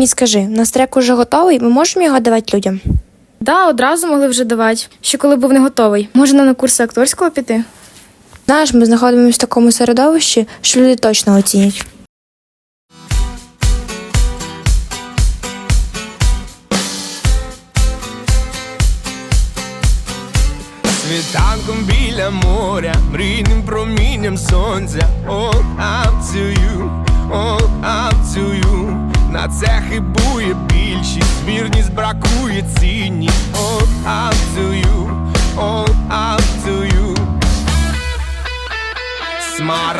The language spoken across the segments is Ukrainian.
мені скажи, у нас трек уже готовий, ми можемо його давати людям? Да, одразу могли вже давати, ще коли був не готовий. Може, нам на курси акторського піти? Знаєш, ми знаходимося в такому середовищі, що люди точно оцінять. Світанком біля моря, мрійним промінням сонця, all up to you, all up to you На це хибує більшість, вірність бракує цінність, all up to you, all up to you. Смарагдове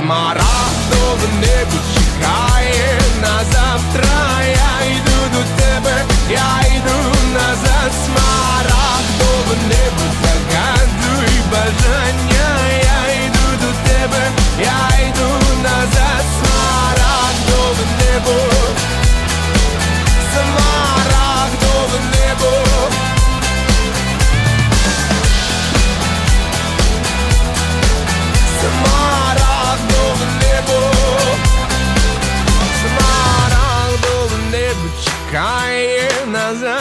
Смарагдове небо чекає на завтра, я йду до тебе, я йду назад, смарагдове небо загадуй бажання, я йду до тебе, я йду назад, смарагдове небо,